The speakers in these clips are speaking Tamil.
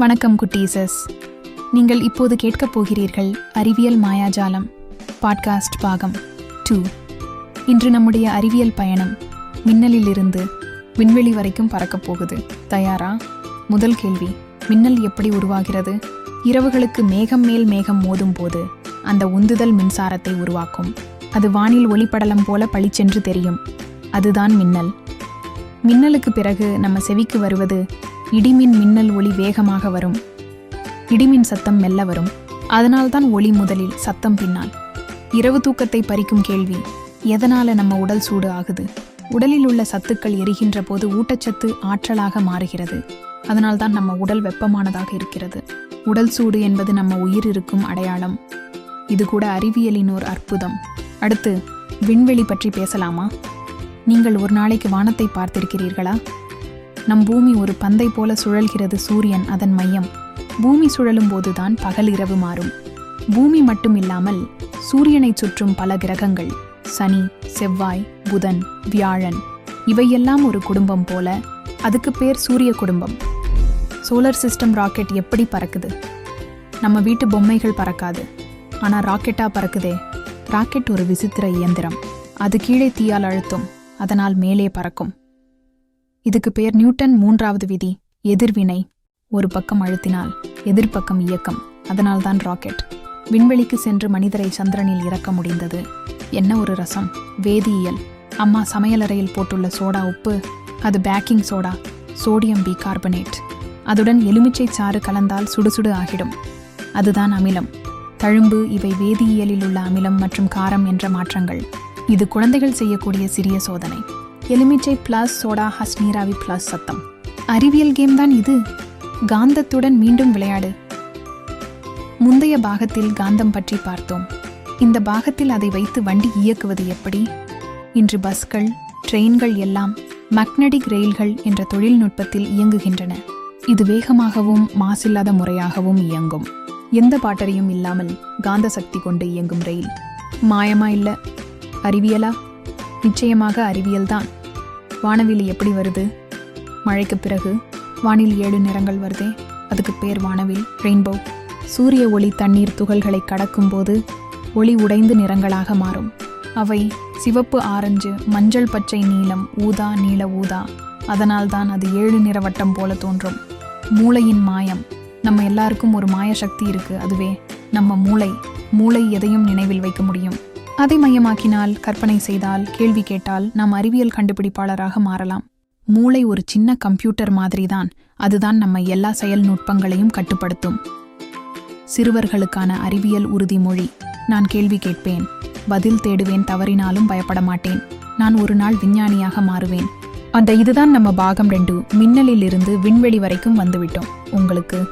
வணக்கம் குட்டீசஸ். நீங்கள் இப்போது கேட்கப் போகிறீர்கள் அறிவியல் மாயாஜாலம் பாட்காஸ்ட் பாகம் டூ. இன்று நம்முடைய அறிவியல் பயணம் மின்னலிலிருந்து விண்வெளி வரைக்கும் பறக்கப் போகுது. தயாரா? முதல் கேள்வி மின்னல் எப்படி உருவாகிறது? இரவுகளுக்கு மேகம் மேல் மேகம் மோதும் போது அந்த உந்துதல் மின்சாரத்தை உருவாக்கும். அது வானில் ஒளிப்படலம் போல பளிச்சென்று தெரியும். அதுதான் மின்னல். மின்னலுக்கு பிறகு நம்ம செவிக்கு வருவது இடிமின் மின்னல் ஒளி வேகமாக வரும். இடிமின் சத்தம் மெல்ல வரும். அதனால்தான் ஒளி முதலில் சத்தம் பின்னால். இரவு தூக்கத்தை பறிக்கும் கேள்வி எதனால நம்ம உடல் சூடு ஆகுது? உடலில் உள்ள சத்துக்கள் எரிகின்ற போது ஊட்டச்சத்து ஆற்றலாக மாறுகிறது. அதனால்தான் நம்ம உடல் வெப்பமானதாக இருக்கிறது. உடல் சூடு என்பது நம்ம உயிர் இருக்கும் அடையாளம். இது கூட அறிவியலின் ஒரு அற்புதம். அடுத்து விண்வெளி பற்றி பேசலாமா? நீங்கள் ஒரு நாளைக்கு வானத்தை பார்த்திருக்கிறீர்களா? நம் பூமி ஒரு பந்தை போல சுழல்கிறது சூரியன் அதன் மையம். பூமி சுழலும் போதுதான் பகல் இரவு மாறும். பூமி மட்டும் இல்லாமல் சூரியனைச் சுற்றும் பல கிரகங்கள் சனி செவ்வாய் புதன் வியாழன் இவையெல்லாம் ஒரு குடும்பம் போல அதுக்கு பேர் சூரிய குடும்பம். சோலார் சிஸ்டம் ராக்கெட் எப்படி பறக்குது? நம்ம வீட்டு பொம்மைகள் பறக்காது. ஆனா ராக்கெட்டா பறக்குதே. ராக்கெட் ஒரு விசித்திர இயந்திரம். அது கீழே தீயால் அழுத்தும். அதனால் மேலே பறக்கும். இதுக்கு பேர் நியூட்டன் மூன்றாவது விதி எதிர்வினை. ஒரு பக்கம் அழுத்தினால் எதிர்ப்பக்கம் இயக்கம். அதனால்தான் ராக்கெட். விண்வெளிக்கு சென்று மனிதரை சந்திரனில் இறக்க முடிந்தது. என்ன ஒரு ரசம்? வேதியியல். அம்மா சமையலறையில் போட்டுள்ள சோடா உப்பு. அது baking soda sodium bicarbonate அதுடன் எலுமிச்சை சாறு கலந்தால் சுடுசுடு ஆகிடும். அதுதான் அமிலம். தழும்பு இவை வேதியியலில் உள்ள அமிலம் மற்றும் காரம் என்ற மாற்றங்கள். இது குழந்தைகள் செய்யக்கூடிய சிறிய சோதனை. எலுமிச்சை பிளஸ் சோடா ஹஸ் நீராவி பிளஸ் சத்தம். அறிவியல் கேம் தான் இது. காந்தத்துடன் மீண்டும் விளையாடு. முந்தைய பாகத்தில் காந்தம் பற்றி பார்த்தோம். இந்த பாகத்தில் அதை வைத்து வண்டி இயக்குவது எப்படி? இன்று பஸ்கள் ட்ரெயின்கள் எல்லாம் மக்னடிக் ரயில்கள் என்ற தொழில்நுட்பத்தில் இயங்குகின்றன. இது வேகமாகவும் மாசில்லாத முறையாகவும் இயங்கும். எந்த பாட்டரியும் இல்லாமல் காந்த சக்தி கொண்டு இயங்கும் ரயில். மாயமா இல்லை அறிவியலா? நிச்சயமாக அறிவியல்தான் வானவில் எப்படி வருது? மழைக்கு பிறகு வானில் ஏழு நிறங்கள் வருதே அதுக்கு பேர் வானவில். ரெயின்போ. சூரிய ஒளி தண்ணீர் துகள்களை கடக்கும் போது ஒளி உடைந்து நிறங்களாக மாறும். அவை சிவப்பு ஆரஞ்சு மஞ்சள் பச்சை நீலம் ஊதா நீல ஊதா. அதனால்தான் அது ஏழு நிற வட்டம் போல தோன்றும். மூளையின் மாயம். நம்ம எல்லாருக்கும் ஒரு மாய சக்தி இருக்கு. அதுவே நம்ம மூளை. மூளை எதையும் நினைவில் வைக்க முடியும். அதை மையமாக்கினால் கற்பனை செய்தால் கேள்வி கேட்டால் நாம் அறிவியல் கண்டுபிடிப்பாளராக மாறலாம். மூளை ஒரு சின்ன கம்ப்யூட்டர் மாதிரிதான். அதுதான் நம்ம எல்லா செயல் நுட்பங்களையும் கட்டுப்படுத்தும். சிறுவர்களுக்கான அறிவியல் உறுதிமொழி நான் கேள்வி கேட்பேன். பதில் தேடுவேன் தவறினாலும் பயப்பட மாட்டேன். நான் ஒரு நாள் விஞ்ஞானியாக மாறுவேன். அந்த இதுதான் நம்ம பாகம் ரெண்டு. மின்னலில் இருந்து விண்வெளி வரைக்கும் வந்துவிட்டோம். உங்களுக்கு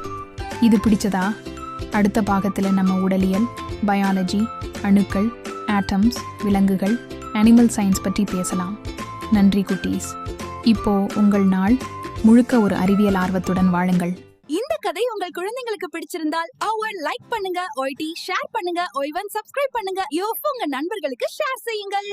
இது பிடிச்சதா? அடுத்த பாகத்தில் நம்ம உடலியல் பயாலஜி அணுக்கள் ஆட்டம்ஸ் விலங்குகள் அனிமல் சயின்ஸ் பற்றி பேசலாம். நன்றி குட்டீஸ். இப்போ உங்கள் நாள் முழுக்க ஒரு அறிவியல் ஆர்வத்துடன் வாழுங்கள். இந்த கதை உங்கள் குழந்தைங்களுக்கு பிடிச்சிருந்தால் அவர் லைக் பண்ணுங்க ஒய்டி ஷேர் பண்ணுங்க ஒய்வன் சப்ஸ்கிரைப் பண்ணுங்க யோ உங்க நண்பர்களுக்கு ஷேர் செய்யுங்கள்.